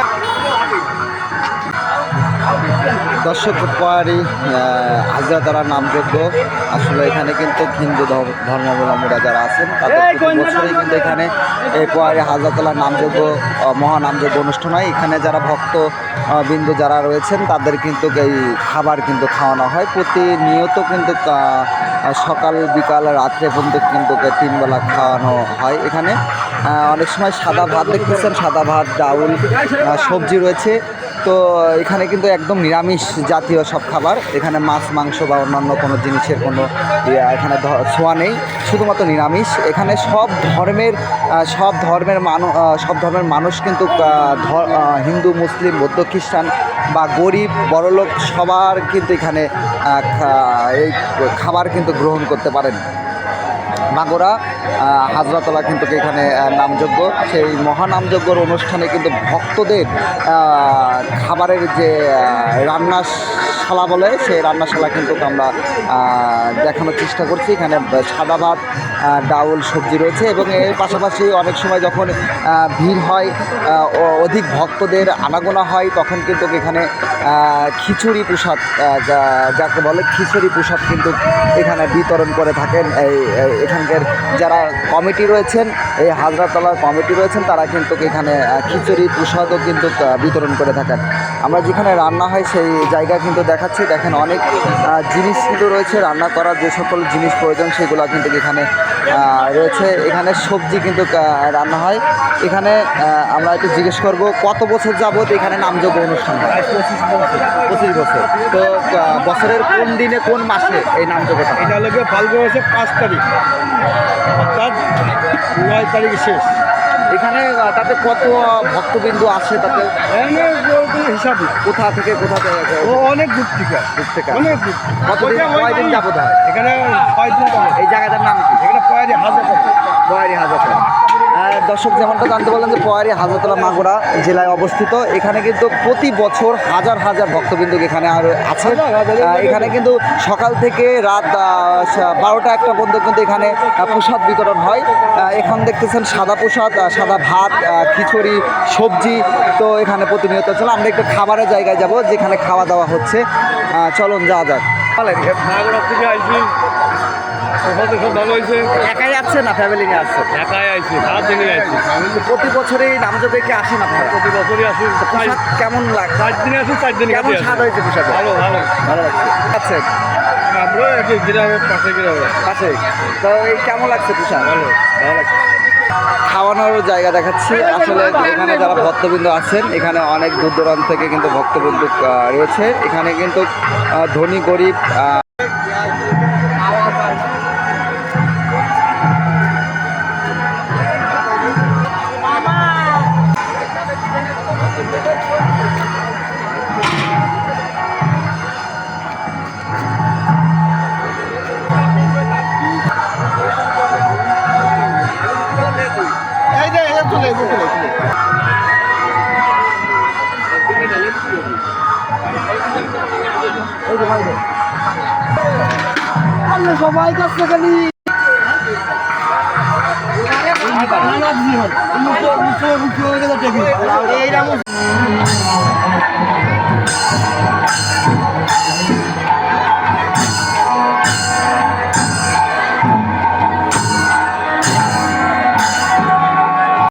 Yeah. দর্শক পাহাড়ি হাজরাতারা নামযোগ্য আসলে এখানে কিন্তু হিন্দু ধর্ম- ধর্মাবলম্বীরা যারা আছেন তাদের প্রতি বছরই কিন্তু এখানে এই পাহাড়ি হাজরাতলার নামযোগ্য আহ, মহানামযোগ্য অনুষ্ঠান হয়। এখানে যারা ভক্ত বিন্দু যারা রয়েছেন তাদের কিন্তু এই খাবার কিন্তু খাওয়ানো হয়। প্রতিনিয়ত কিন্তু সকাল বিকাল রাত্রে পর্যন্ত কিন্তু তিনবেলা খাওয়ানো হয় এখানে। অনেক সময় সাদা ভাত দেখতেছেন সাদা ভাত ডাউল সবজি রয়েছে। তো এখানে কিন্তু একদম নিরামিষ জাতীয় সব খাবার। এখানে মাছ, মাংস বা অন্যান্য কোনো জিনিসের কোনো এখানে ছোঁয়া নেই। শুধুমাত্র নিরামিষ। এখানে সব ধর্মের সব ধর্মের মানুষ সব ধর্মের মানুষ কিন্তু হিন্দু, মুসলিম, বৌদ্ধ, খ্রিস্টান বা গরিব, বড়লোক সবার কিন্তু এখানে এই খাবার কিন্তু গ্রহণ করতে পারেন। মাগোরা হাজরাতলা কিন্তু এখানে নামযজ্ঞ। সেই মহানামযজ্ঞর অনুষ্ঠানে কিন্তু ভক্তদের খাবারের যে আহ, রান্নাশালা বলে সেই রান্নাশালা কিন্তু আমরা দেখানোর চেষ্টা করছি। এখানে সাদা ভাত ডাউল সবজি রয়েছে এবং এর পাশাপাশি অনেক সময় যখন ভিড় হয় অধিক ভক্তদের আনাগোনা হয় তখন কিন্তু এখানে খিচুড়ি প্রসাদ যাকে বলে খিচুড়ি প্রসাদ কিন্তু এখানে বিতরণ করে থাকেন। এই- এখানকার যারা কমিটি রয়েছেন, এই হাজরাতলার কমিটি রয়েছেন, তারা কিন্তু এখানে খিচুড়ি প্রসাদও কিন্তু বিতরণ করে থাকেন। আমরা যেখানে রান্না হয় সেই জায়গা কিন্তু দেখাচ্ছি। দেখেন অনেক জিনিস কিন্তু রয়েছে। রান্না করার যে সকল জিনিস প্রয়োজন, সেগুলো কিন্তু এখানে রয়েছে। এখানে সবজি কিন্তু রান্না হয়। এখানে আমরা একটু জিজ্ঞেস করব, কত বছর যাবত এখানে নামযোগ্য অনুষ্ঠান হয়? পঁচিশ বছর। তো বছরের কোন দিনে কোন মাসে এই নামযোগ্যতা হয়? এটা লোকে ফাল্গুন মাসে পাঁচ তারিখ। অর্থাৎ নয় তারিখ শেষ। এখানে তাতে কত ভক্তবিন্দু আসে তাতে? হিসাব কোথা থেকে কোথা থেকে ও অনেক দূর থেকে দূর থেকে অনেক দূর কতদিন কয়দিন যাবত হয়? এখানে এই জায়গাটার নাম কি? এখানে পয়ারি হাজার। পোয়ারি আর দর্শক যেমনটা জানতে পারলেন যে পোয়ারি হাজারতলা মাগুরা জেলায় অবস্থিত। এখানে কিন্তু প্রতি বছর হাজার হাজার ভক্তবিন্দু এখানে আর আছে। এখানে কিন্তু সকাল থেকে রাত বারোটা একটা পর্যন্ত কিন্তু এখানে প্রসাদ বিতরণ হয়। এখান দেখতেছেন সাদা প্রসাদ সাদা ভাত খিচুড়ি, সবজি তো এখানে প্রতিনিয়ত চলো। আমরা একটু খাবারের জায়গায় যাব, যেখানে খাওয়া দাওয়া হচ্ছে। চলুন, যাওয়া যাক। ভালো হয়েছে একাই আসছেন না? ফ্যামিলি নিয়ে আসছেন একাই আইছি দিনে আইছি প্রতি বছরই নামযোগে আসেন আপনারা? প্রতি বছরই আসি। পোশাক কেমন লাগে চার দিনে আসি চার দিনে কেমন স্বাদ হয়েছে পোশাকে? ভালো ভালো। ভালো লাগছে। আচ্ছা। আমরা একই গ্রামে পাশে গ্রামে। আছে তো এই কেমন লাগছে পোশাক? ভালো। ভালো লাগছে। খাওয়ানোর জায়গা দেখাচ্ছি। আসলে এখানে যারা ভক্তবৃন্দ আছেন এখানে অনেক দূর দূরান্ত থেকে কিন্তু ভক্তবৃন্দ রয়েছে। এখানে কিন্তু ধনী গরিব চলে সবাই কাছে খালি